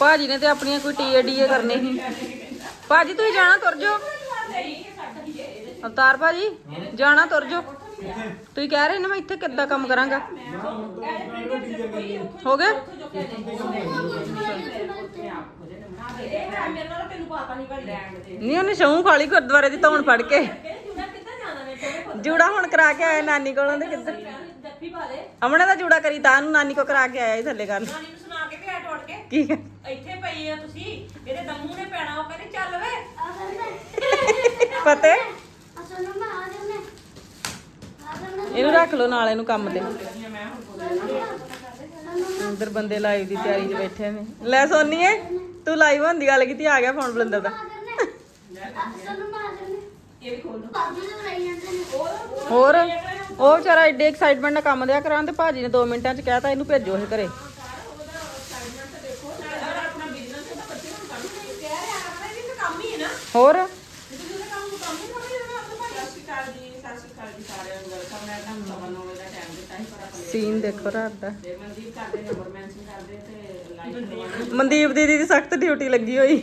ਭਾਜੀ ਨੇ ਤੇ ਆਪਣੀਆਂ ਕੋਈ ਟੀਏ ਡੀਏ ਕਰਨੇ ਸੀ। ਭਾਜੀ, ਤੁਸੀਂ ਜਾਣਾ ਤੁਰ ਜਾਓ। ਅਵਤਾਰ ਭਾਜੀ, ਜਾਣਾ ਤੁਰ ਜਾਓ। ਤੁਸੀਂ ਕਹਿ ਰਹੇ ਨੇ ਮੈਂ ਇੱਥੇ ਕਿੱਦਾਂ ਕੰਮ ਕਰਾਂਗਾ? ਹੋ ਗਿਆ? ਨਹੀਂ, ਉਹਨੇ ਸ਼ੌਂ ਖਾਲੀ ਗੁਰਦੁਆਰੇ ਦੀ ਧੌਣ ਫੜ ਕੇ। ਜੂੜਾ ਹੁਣ ਕਰਾ ਕੇ ਆਇਆ ਨਾਨੀ ਕੋਲੋਂ ਤੇ ਕਿੱਧਰ? ਅਮਨੇ ਦਾ ਜੂੜਾ ਕਰੀ ਤਾਂ ਨੂੰ ਨਾਨੀ ਕੋ ਕਰਾ ਕੇ ਆਇਆ ਸੀ ਥੱਲੇ ਕਰਨ। ਕੇ? ਤੇ ਟੁੱਟ ਕੇ ਕੀ ਕਹਿ- ਇੱਥੇ ਪਈ ਆ ਤੁਸੀਂ ਇਹਦੇ ਦਮੂ ਨੇ ਪੈਣਾ ਉਹ ਕਹਿੰਦੇ ਚੱਲ ਵੇ। ਫਤਿਹ ਇਹਨੂੰ ਰੱਖ ਲਓ ਨਾਲ ਇਹਨੂੰ ਕੰਮ ਤੇ ਅੰਦਰ ਬੰਦੇ ਲਾਈਵ ਦੀ ਤਿਆਰੀ 'ਚ ਬੈਠੇ ਨੇ। ਲੈ ਸੋਨੀਏ ਤੂੰ ਲਾਈਵ ਹੁੰਦੀ ਗੱਲ ਕੀਤੀ ਆ ਗਿਆ ਫੋਨ ਬਲੰਦਰ ਦਾ। ਇਹ ਵੀ ਖੋਲ ਦੋ ਹੋਰ ਉਹ ਵਿਚਾਰਾ ਐਡੇ ਐਕਸਾਈਟਮੈਂਟ ਨਾਲ ਕੰਮ ਦਿਆ ਕਰਾਂ ਤੇ ਭਾਜੀ ਨੇ 2 ਮਿੰਟਾਂ 'ਚ ਕਹਿਤਾ ਇਹਨੂੰ ਭੇਜੋ ਇਹ ਘਰੇ। ਮੈਂਸ਼ਨ ਕਰਦੇ ਤੇ ਲਾਈਕ ਕਰਵਾਉਣਾ ਮਨਦੀਪ ਦੀਦੀ ਦੀ ਸਖਤ ਡਿਊਟੀ ਲੱਗੀ ਹੋਈ।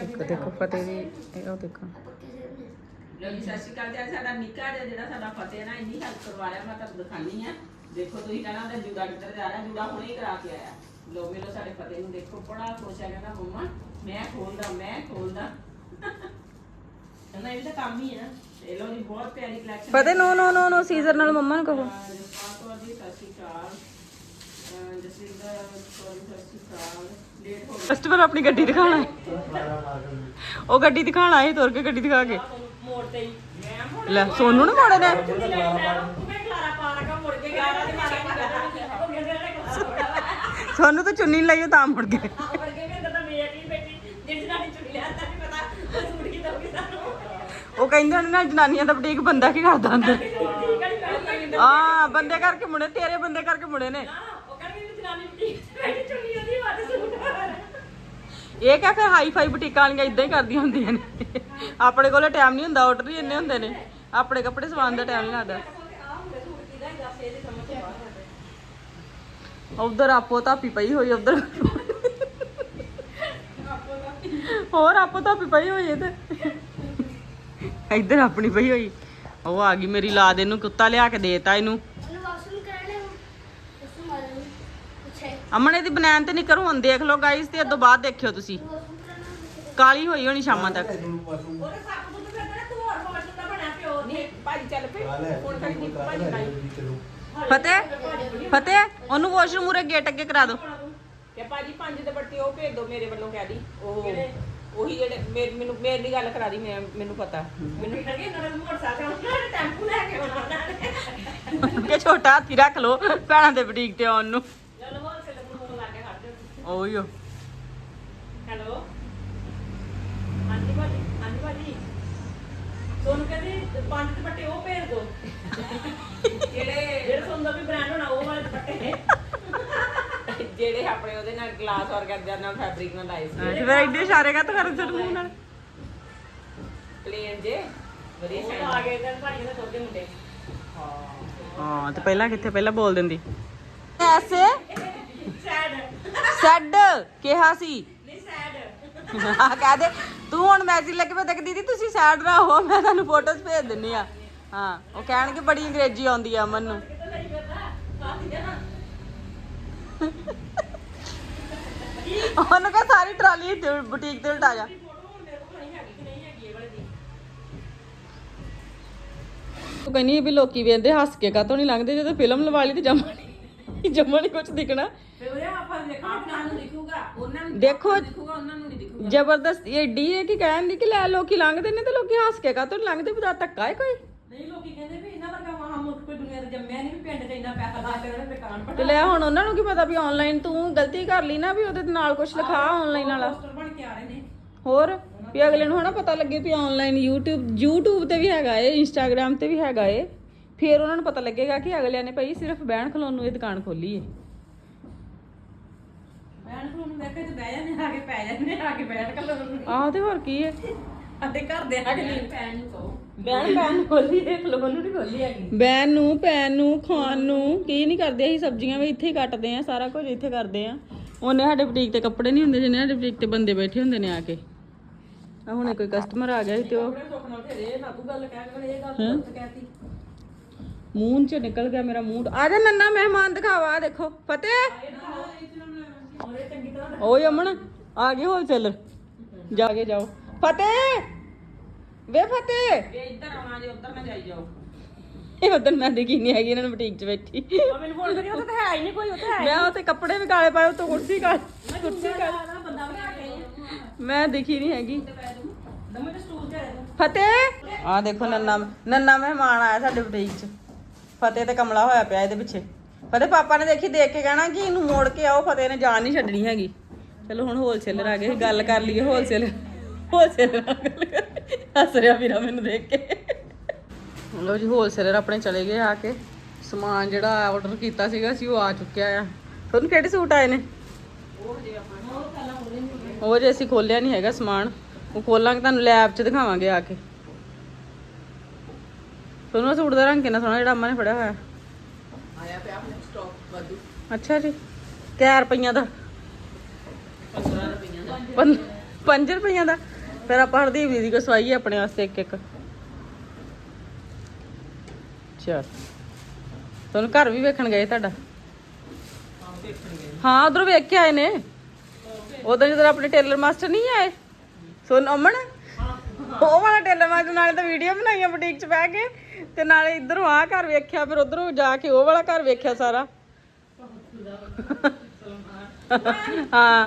ਦੇਖੋ ਦੇਖੋ ਫਤਿਹ ਦੀ ਇਹ ਉਹ ਦੇਖੋ। ਲੋ ਜੀ ਸਤਿ ਸ਼੍ਰੀ ਅਕਾਲ ਜੀ। ਸਾਡਾ ਨਿੱਕਾ ਜਿਹਾ ਜਿਹੜਾ ਸਾਡਾ ਫਤਿਹ ਨਾ ਇੰਨੀ ਹੈਲਪ ਕਰਵਾ ਰਿਹਾ ਮੈਂ ਤੁਹਾਨੂੰ ਦਿਖਾਣੀ ਆ ਦੇਖੋ ਤੁਸੀਂ ਕਹਿਣਾ ਉਹਦਾ ਜੂੜਾ ਕਿੱਧਰ ਜਾ ਰਿਹਾ ਜੂੜਾ ਹੁਣੇ ਹੀ ਕਰਾ ਕੇ ਆਇਆ। ਲੋ ਮਿਲੋ ਸਾਡੇ ਫਤਿਹ ਨੂੰ ਦੇਖੋ ਬੜਾ ਖੁਸ਼ ਹੈ ਕਹਿੰਦਾ ਮੰਮਾ। ਮੈਂ ਖੋਲਦਾ ਮੈਂ ਖੋਲਦਾ। ਕਹਿੰਦਾ ਇਹ ਵੀ ਤਾਂ ਕੰਮ ਹੀ ਹੈ ਨਾ। ਤੇ ਲੋ ਜੀ ਬਹੁਤ ਪਿਆਰੀ ਕਲੈਕਸ਼ਨ ਫਤਿਹ ਨੋ ਨੋ ਨੋ ਨੋ ਸੀਜ਼ਰ ਨਾਲ ਮੰਮਾ ਨੂੰ ਕਹੋ। ਜਸਪਾਲ ਜੀ ਸਤਿ ਸ਼੍ਰੀ ਅਕਾਲ। ਅਹ ਜਸਵਿੰਦਰ ਕੌਰ ਜੀ, ਸਤਿ ਸ਼੍ਰੀ ਅਕਾਲ। ਲੇਟ ਹੋ ਫਸਟ ਵਾਰ ਆਪਣੀ ਗੱਡੀ ਦਿਖਾਉਣਾ ਹੈ ਉਹ ਗੱਡੀ ਦਿਖਾਉਣਾ ਹੈ ਤੁਰ ਕੇ ਗੱਡੀ ਦਿਖਾ ਕੇ। ਗਿਆ ਮੋੜ ਤੇ ਹੀ। ਮੈਂ ਮੁੜ ਲੈ ਸੋਨੂੰ ਨੂੰ ਮੋੜੇ ਨੇ ਤੂੰ ਮੈਂ ਖਲਾਰਾ ਪਾ ਰਗਾ ਮੁੜ ਕੇ ਗਾਰਾ ਦੇ ਮਾਰੇ ਉਹ ਕਹਿੰਦੇ ਨੇ ਖਲਾਰਾ ਸਾਨੂੰ ਤਾਂ ਚੁੰਨੀ ਨੀ ਤਾਂ ਮੁੜ ਗਏ ਉਹ ਕਹਿੰਦੇ ਨੇ ਨਾ, ਜਨਾਨੀਆਂ ਦਾ ਬੁਟੀਕ ਬੰਦਾ ਕੀ ਕਰਦਾ ਅੰਦਰ? ਹਾਂ, ਬੰਦੇ ਕਰਕੇ ਮੁੜੇ, ਤੇਰੇ ਬੰਦੇ ਕਰਕੇ ਮੁੜੇ ਨੇ। ਇਹ ਕਿਆ ਫਿਰ ਹਾਈ ਫਾਈ ਬੁਟੀਕਾਂ ਵਾਲੀਆਂ ਇਦਾਂ ਹੀ ਕਰਦੀਆਂ ਹੁੰਦੀਆਂ ਨੇ? ਆਪਣੇ ਕੋਲ ਟਾਈਮ ਨਹੀਂ ਹੁੰਦਾ ਆਰਡਰ ਹੀ ਇੰਨੇ ਹੁੰਦੇ ਨੇ। ਆਪਣੇ ਕੱਪੜੇ ਸਵਾਉਣ ਦਾ ਟਾਈਮ ਨਹੀਂ ਲੱਗਦਾ ਆ ਹੁੰਦੇ ਸੂਟ ਕਿਹਦਾ ਹੀ ਦੱਸ ਇਹਦੇ ਸਮਝ ਤੋਂ ਬਾਹਰ ਹੈ ਉਧਰ ਆਪੋ ਧਾਪੀ ਪਈ ਹੋਈ ਉਧਰ ਹੋਰ ਆਪੋ ਧਾਪੀ ਪਈ ਹੋਈ ਇਹ ਤੇ। ਇੱਧਰ ਆਪਣੀ ਪਈ ਹੋਈ। ਉਹ ਆ ਗਈ ਮੇਰੀ ਲਾਦ ਇਹਨੂੰ ਕੁੱਤਾ ਲਿਆ ਕੇ ਦੇਤਾ ਇਹਨੂੰ। ਅਮਨ ਇਹਦੀ ਬਨੈਣ ਤੇ ਨਿਕਰ ਹੁਣ ਦੇਖ ਲਓ ਗਾਇਸ ਤੇ ਇਦੋਂ ਬਾਅਦ ਦੇਖਿਓ ਤੁਸੀਂ। ਕਾਲੀ ਹੋਈ ਹੋਣੀ ਸ਼ਾਮਾਂ ਤੱਕ। ਨਹੀਂ ਭਾਜੀ ਚੱਲ ਹੁਣ ਨਹੀਂ ਭਾਜੀ ਲਾਈ ਫਤਿਹ? ਫਤਿਹ? ਉਹਨੂੰ ਵਾਸ਼ਰੂਮ ਮੂਰੇ ਗੇਟ ਅੱਗੇ ਕਰਾ ਦਿਓ। ਕਿ ਭਾਜੀ ਪੰਜ ਦੇ ਬੱਟੇ ਉਹ ਭੇਜ ਦਿਓ ਮੇਰੇ ਵੱਲੋਂ ਕਹਿ ਦੀ। ਉਹ। ਉਹੀ ਜਿਹੜੇ ਮੇਰੇ- ਮੈਨੂੰ ਮੇਰੀ ਗੱਲ ਕਰਾ ਦੀ ਮੈਂ ਮੈਨੂੰ ਪਤਾ। ਮੈਨੂੰ ਲੱਗੇ ਇਹਨਾਂ ਨੂੰ ਮੋਟਰਸਾਈਕਲ ਉਹਨਾਂ ਨੇ ਟੈਂਪੂ ਲੈ ਕੇ ਆਉਣਾ ਉਹਨਾਂ ਨੇ। ਕਿ ਛੋਟਾ ਹਾਥੀ ਰੱਖ ਲਓ ਭੈਣਾਂ ਦੇ ਬੁਟੀਕ ਤੇ ਆਉਣ ਨੂੰ। ਚਲੋ ਹੋਰ ਸੇ ਨੂੰ ਫੋਨ ਲਾ ਕੇ ਖੜ ਜਾਓ ਉਹੀ ਓ ਹੈਲੋ? ਹਾਂਜੀ ਭਾਜੀ ਹਾਂਜੀ ਭਾਜੀ। ਸੋਨੂੰ ਕਹਿੰਦੀ ਪੰਜ ਦੁਪੱਟੇ ਉਹ ਭੇਜ ਦੋ ਜਿਹੜੇ ਆਪਣੇ ਉਹਦੇ ਨਾਲ ਗਲਾਸ ਔਰਗੈਂਜਾ ਨਾਲ ਫੈਬਰਿਕ ਨਾਲ ਲਾਏ ਸੀ। ਫਿਰ ਐਡੇ ਇਸ਼ਾਰੇ ਕਾ ਕਰਨ ਸਿਰ ਮੂੰਹ ਨਾਲ। ਪਲੇਨ ਜੇ ਵਧੀਆ ਸ਼ਾਈਨ ਆ। ਗਏ ਤਾਂ ਭਾਜੀ ਦੇ ਛੋਟੇ ਮੁੰਡੇ। ਹਾਂ ਤੇ ਪਹਿਲਾਂ ਕਿੱਥੇ ਪਹਿਲਾਂ ਬੋਲ ਦਿੰਦੀ। ਐਸੇ ਸੈਡ ਸੈਡ ਕਿਹਾ ਸੀ। ਨਹੀਂ ਸੈਡ ਹਾਂ ਕਹਿ ਦੇ। ਤੂੰ ਹੁਣ ਮੈਸੇਜ ਲੱਗੇ ਪਤਾ ਕਿ ਦੀਦੀ ਤੁਸੀਂ ਸੈਡ ਨਾ ਹੋ ਮੈਂ ਤੁਹਾਨੂੰ ਫੋਟੋਜ਼ ਭੇਜ ਦਿੰਨੀ ਆ। ਹਾਂ ਉਹ ਕਹਿਣਗੇ ਬੜੀ ਅੰਗਰੇਜ਼ੀ ਆਉਂਦੀ ਆ ਅਮਨ ਨੂੰ ਕਿੱਥੇ ਲਈ ਫਿਰਦਾ ਆ ਠੀਕ ਹੈ ਨਾ ਉਹਨੂੰ ਕਹ ਸਾਰੀ ਟਰਾਲੀ ਇੱਥੇ ਬੁਟੀਕ ਤੇ ਉਲਟਾ ਜਾ। ਫੋਟੋ ਹੁਣ ਮੇਰੇ ਕੋਲ ਨਹੀਂ ਹੈਗੀ ਕਿ ਨਹੀਂ ਹੈਗੀ ਇਹ ਵਾਲੇ ਦੀ ਤੂੰ ਕਹਿੰਦੀ ਵੀ ਲੋਕੀ ਵੇਂਦੇ ਹੱਸ ਕੇ ਕਾਤੋਂ ਨਹੀਂ ਲੰਘਦੇ ਜਦੋਂ ਫਿਲਮ ਲਵਾ ਲਈ ਤੇ ਜਮਾ ਨਹੀਂ ਜਮਾ ਨਹੀਂ ਕੁਝ ਦਿਖਣਾ। ਦੇਖੋ ਕਿੰਨਾ ਨੂੰ ਦਿਖੂਗਾ ਉਹਨਾਂ ਨੂੰ ਦੇਖੋ ਦਿਖੂਗਾ ਉਹਨਾਂ ਨੂੰ ਨਹੀਂ ਦਿਖੂਗਾ। ਜ਼ਬਰਦਸਤ ਏਡੀ ਹੈ ਕਿ ਕਹਿਣ ਦੀ ਕਿ ਲੈ ਲੋਕੀ ਲੰਘਦੇ ਨੇ ਤੇ ਲੋਕੀ ਹੱਸ ਕੇ ਕਾਤੋਂ ਨਹੀਂ ਲੰਘਦੇ ਬਤਾ ਧੱਕਾ ਹੈ ਕੋਈ ਨਹੀਂ ਲੋਕੀ ਕਹਿੰਦੇ ਵੀ ਇਹਨਾਂ ਵਰਗਾ ਮਹਾ ਤੇ ਜੰਮਿਆ ਨਹੀਂ ਵੀ ਪਿੰਡ 'ਚ ਇੰਨਾ ਪੈਸਾ ਲਾ ਕੇ ਉਹਨੇ ਦੁਕਾਨ ਤੇ ਪਟਾ ਲੈ ਹੁਣ ਉਹਨਾਂ ਨੂੰ ਕੀ ਪਤਾ ਵੀ ਆਨਲਾਈਨ ਤੂੰ ਗਲਤੀ ਕਰ ਲਈ ਨਾ ਵੀ ਉਹਦੇ ਨਾਲ ਕੁਝ ਲਿਖਾ ਆਨਲਾਈਨ ਵਾਲਾ। ਪੋਸਟਰ ਬਣ ਕੇ ਆ ਰਹੇ ਨੇ। ਹੋਰ? ਵੀ ਅਗਲੇ ਨੂੰ ਹਨਾ ਪਤਾ ਲੱਗੇ ਵੀ ਆਨਲਾਈਨ YouTube YouTube ਤੇ ਵੀ ਹੈਗਾ ਏ Instagram ਤੇ ਵੀ ਹੈਗਾ ਏ ਫਿਰ ਉਹਨਾਂ ਨੂੰ ਪਤਾ ਲੱਗੇਗਾ ਕਿ ਅਗਲਿਆਂ ਨੇ ਭਾਈ ਸਿਰਫ ਬਹਿਣ ਖਲੋਣ ਨੂੰ ਇਹ ਦੁਕਾਨ ਖੋਲੀ ਏ। ਬੈਣ ਨੂੰ ਕੇ ਤੇ ਬਹਿ ਜਾਂਦੇ ਆ ਕੇ ਪੈ ਜਾਂਦੇ ਆ ਕੇ ਬੈਠ ਕੇ ਲੋਕ ਆਹੋ ਤੇ ਹੋਰ ਕੀ ਏ? ਸਾਡੇ ਘਰ ਦੇ ਆ ਗਲੀ ਭੈਣ ਨੂੰ ਕਹੋ ਬੈਣ ਬੈਣ ਖੋਲੀ ਦੇਖ ਲੋ ਉਹਨੂੰ ਨਹੀਂ ਖੋਲੀ ਹੈਗੀ। ਬੈਨ ਨੂੰ ਪੈਨ ਨੂੰ ਖਾਣ ਨੂੰ ਕੀ ਨਹੀਂ ਕਰਦੇ ਅਸੀਂ ਸਬਜ਼ੀਆਂ ਵੀ ਇੱਥੇ ਹੀ ਕੱਟਦੇ ਆ ਸਾਰਾ ਕੁਝ ਇੱਥੇ ਕਰਦੇ ਆ ਉਹਨੇ ਸਾਡੇ ਬੁਟੀਕ ਤੇ ਕੱਪੜੇ ਨਹੀਂ ਹੁੰਦੇ ਜਿੰਨੇ ਸਾਡੇ ਬੁਟੀਕ ਤੇ ਬੰਦੇ ਬੈਠੇ ਹੁੰਦੇ ਨੇ ਆ ਕੇ। ਆ ਹੁਣੇ ਕੋਈ ਕਸਟਮਰ ਆ ਗਿਆ ਸੀ ਤੇ ਉਹ ਸੁੱਖ ਨਾਲ ਫਿਰ ਇਹ ਨਾ ਤੂੰ ਗੱਲ ਕਹਿ ਕੇ ਇਹ ਗੱਲ ਗਲਤ ਕਹਿਤੀ ਮੂੰਹ ਚ ਨਿਕਲ ਗਿਆ ਮੇਰਾ ਮੂੰਹ। ਆ ਜਾ ਨੰਨਾ ਮਹਿਮਾਨ ਦਿਖਾਵਾ ਦੇਖੋ ਫਤਿਹ। ਓਏ ਅਮਨ ਆ ਗਏ ਹੋਲਸੇਲਰ। ਜਾ ਕੇ ਜਾਓ। ਫਤਿਹ। ਵੇ ਫਤਿਹ। ਇਹ ਇੱਧਰ ਆਉਣਾ ਜੇ ਉੱਧਰ ਨਾ ਜਾਈ ਜਾਓ। ਇਹ ਉਦੋਂ ਮੈਂ ਦੇਖੀ ਨਹੀਂ ਹੈਗੀ ਇਹਨਾਂ ਨੂੰ ਬੁਟੀਕ 'ਚ ਬੈਠੀ। ਉਹ ਮੈਨੂੰ ਫੋਨ ਕਰੀ ਉਹ ਤਾਂ ਹੈ ਹੀ ਨਹੀਂ ਕੋਈ ਉੱਥੇ ਹੈ ਮੈਂ ਉੱਥੇ ਕੱਪੜੇ ਵੀ ਕਾਲੇ ਪਾਏ ਉੱਤੋਂ ਕੁਰਸੀ ਕਾਲ ਕੁਰਸੀ ਕਾਲ। ਬੰਦਾ ਬਣਾ ਕੇ। ਮੈਂ ਦੇਖੀ ਨਹੀਂ ਹੈਗੀ। ਦਮੇ ਤੇ ਸਟੂਲ ਤੇ ਆਇਆ ਫਤਿਹ। ਆ ਦੇਖੋ ਨੰਨਾ ਨੰਨਾ ਮਹਿਮਾਨ ਆਇਆ ਸਾਡੇ ਬੁਟੀਕ 'ਚ। ਫਤਿਹ ਤੇ ਕਮਲਾ ਹੋਇਆ ਪਿਆ ਇਹਦੇ ਪਿੱਛੇ। ਫਤਿਹ ਪਾਪਾ ਨੇ ਦੇਖੀ ਦੇਖ ਕੇ ਕਹਿਣਾ ਕਿ ਇਹਨੂੰ ਮੋੜ ਕੇ ਆਓ ਫਤਿਹ ਨੇ ਜਾਨ ਨਹੀਂ ਛੱਡਣੀ ਹੈਗੀ। ਚਲੋ ਹੁਣ ਹੋਲਸੇਲਰ ਆ ਗਏ ਗੱਲ ਕਰ ਲਈਏ ਹੋਲਸੇਲਰ ਹੋਲਸੇਲਰ ਨਾਲ ਗੱਲ ਕਰ ਹੱਸ ਰਿਹਾ ਵੀਰਾ ਮੈਨੂੰ ਦੇਖ ਕੇ। ਲੋ ਜੀ ਹੋਲਸੇਲਰ ਆਪਣੇ ਚਲੇ ਗਏ ਆ ਕੇ। ਸਮਾਨ ਜਿਹੜਾ ਆਰਡਰ ਕੀਤਾ ਸੀਗਾ ਸੀ ਉਹ ਆ ਚੁੱਕਿਆ ਆ। ਤੁਹਾਨੂੰ ਕਿਹੜੇ ਸੂਟ ਆਏ ਨੇ? ਉਹ ਜੇ ਅਸੀਂ ਖੋਲਿਆ ਨਹੀਂ ਹੈਗਾ ਸਮਾਨ ਉਹ ਖੋਲਾਂਗੇ ਤੁਹਾਨੂੰ ਲੈਬ 'ਚ ਦਿਖਾਵਾਂਗੇ ਆ ਕੇ। ਤੁਹਾਨੂੰ ਸੂਟ ਦਾ ਰੰਗ ਕਿੰਨਾ ਸੋਹਣਾ ਜਿਹੜਾ ਅੰਮਾ ਨੇ ਫੜਿਆ ਹੋਇਆ? ਆਇਆ ਪਿਆ ਆਪਣੇ ਸਟਾਕ ਵਾਧੂ। ਅੱਛਾ ਜੀ। ਕਿਆ ਰੁਪਈਆਂ ਦਾ? 15 ਰੁਪਈਆ ਦਾ। 5 ਰੁਪਈਆਂ ਦਾ? ਫਿਰ ਆਪਾਂ ਹਰਦੀਪ ਦੀਦੀ ਕੋ ਸਵਾਈਏ ਆਪਣੇ ਵਾਸਤੇ ਇੱਕ ਇੱਕ ਚਲ। ਤੁਹਾਨੂੰ ਘਰ ਵੀ ਵੇਖਣ ਗਏ ਤੁਹਾਡਾ? ਹਾਂ ਉਧਰੋਂ ਵੇਖ ਕੇ ਆਏ ਨੇ। ਉਧਰ ਜਦੋਂ ਆਪਣੇ ਟੇਲਰ ਮਾਸਟਰ ਨਹੀਂ ਆਏ? ਸੁਣ ਅਮਨ? ਉਹ ਵਾਲਾ ਟੇਲਰ ਮਾਸਟਰ ਨਾਲੇ ਤਾਂ ਵੀਡੀਓ ਬਣਾਈਆਂ ਬੁਟੀਕ 'ਚ ਬਹਿ ਕੇ ਤੇ ਨਾਲੇ ਇਧਰੋਂ ਆਹ ਘਰ ਵੇਖਿਆ ਫਿਰ ਉਧਰੋਂ ਜਾ ਕੇ ਉਹ ਵਾਲਾ ਘਰ ਵੇਖਿਆ ਸਾਰਾ। ਹਾਂ।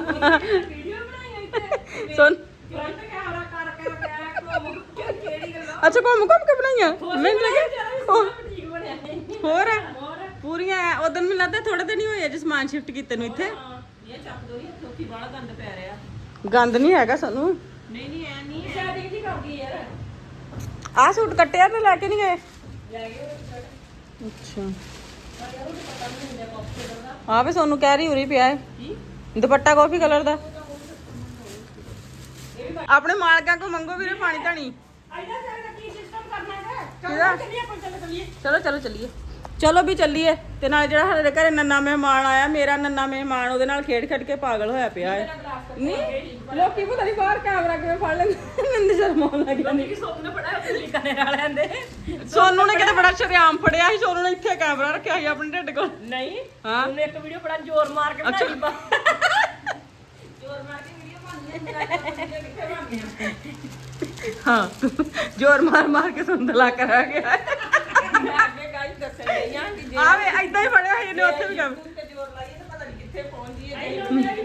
ਸੁਣ ਫਰੰਟ ਕੈਮਰਾ ਕਰ ਕਰ ਕੇ ਘੁੰਮ ਕੇ ਕਿਹੜੀ ਗੱਲ ਅੱਛਾ ਘੁੰਮ ਘੁੰਮ ਕੇ ਬਣਾਈਆਂ? ਮੈਨੂੰ ਲੱਗਿਆ ਹੋਰ- ਠੀਕ ਬਣਿਆ। ਹੋਰ? ਪੂਰੀਆਂ ਉਦੋਂ ਮੈਨੂੰ ਲੱਗਦਾ ਥੋੜੇ ਦਿਨ ਹੀ ਹੋਏ ਅਜੇ ਸਮਾਨ ਸ਼ਿਫਟ ਕੀਤੇ ਨੂੰ ਇੱਥੇ। ਇਹ ਚੱਕ ਦੋ ਇਹ ਚੌਥੀ ਬਾਲਾ ਗੰਦ ਪੈ ਰਿਹਾ। ਗੰਦ ਨਹੀਂ ਹੈਗਾ ਸਾਨੂੰ। ਨਹੀਂ ਨਹੀਂ ਐ ਨਹੀਂ ਹੈ। ਸੈਟਿੰਗ ਜੀ ਕਰ ਗਈ ਯਾਰ। ਆਹ ਸੂਟ ਕੱਟਿਆ ਤੇ ਲੈ ਕੇ ਨਹੀਂ ਗਏ? ਲੈ ਗਏ ਅੱਛਾ। ਆ ਵੀ ਸੋਨੂੰ ਕਹਿ ਰਹੀ ਉਰੀ ਪਿਆ ਹੈ। ਦੁਪੱਟਾ ਕਾਫੀ ਕਲਰ ਦਾ। ਆਪਣੇ ਮਾਲਕਾਂ ਕੋ ਮੰਗੋ ਵੀਰੇ ਪਾਣੀ ਧਣੀ। ਆਈਦਾ ਤੇਰਾ ਕੀ ਸਿਸਟਮ ਕਰਨਾ ਹੈ ਕਿਹਦਾ? ਚੱਲੀਏ ਆਪਾਂ ਚੱਲ ਚੱਲੀਏ। ਚਲੋ ਚਲੋ ਚੱਲੀਏ। ਚਲੋ ਵੀ ਚੱਲੀਏ। ਤੇ ਨਾਲ ਜਿਹੜਾ ਸਾਡੇ ਘਰੇ ਨੰਨਾ ਮਹਿਮਾਨ ਆਇਆ ਮੇਰਾ ਨੰਨਾ ਮਹਿਮਾਨ ਉਹਦੇ ਨਾਲ ਖੇਡ ਖੇਡ ਕੇ ਪਾਗਲ ਹੋਇਆ ਪਿਆ ਹੈ। ਨਹੀਂ ਲੋਕੀ ਪਤਾ ਨਹੀਂ ਬਾਹਰ ਕੈਮਰਾ ਕਿਵੇਂ ਫੜ ਲੈਂਦੇ ਮੈਨੂੰ ਸ਼ਰਮ ਆਉਣ ਲੱਗ ਜਾਂਦੀ। ਕਿ ਸੋਪ ਨੇ ਬੜਾ ਉੱਲੀ ਕਰਨੇ ਵਾਲਿਆਂ ਦੇ। ਸੋਨੂ ਨੇ ਕਿਤੇ ਬੜਾ ਸ਼ਰਿਆਮ ਫੜਿਆ ਸੀ ਸੋਨੂ ਨੇ ਇੱਥੇ ਕੈਮਰਾ ਰੱਖਿਆ ਸੀ ਆਪਣੇ ਢਿੱਡ ਕੋਲ। ਨਹੀਂ ਹਾਂ। ਉਹਨੇ ਇੱਕ ਵੀਡੀਓ ਬੜਾ ਜ਼ੋਰ ਮਾਰ ਕੇ ਅੱਛਾ। ਬਣਾਈ ਬਾ ਜੋਰ ਮਾਰ ਕੇ ਹੈ ਜ਼ੋਰ ਮਾਰ ਮਾਰ ਕੇ ਸੁੰਦਲਾ ਕਰਾ ਗਿਆ ਮੈਂ ਅੱਗੇ ਗਾਈਸ ਦੱਸਣ ਆ ਕਿ ਜੇ ਆਵੇ ਐਦਾਂ ਹੀ ਫੜਿਆ ਇਹਨੇ ਉੱਥੇ ਵੀ ਕੰਮ ਤੇ ਜੋਰ ਲਾਈਏ ਤਾਂ ਪਤਾ ਨਹੀਂ ਕਿੱਥੇ ਪਹੁੰਚ ਜੀਏ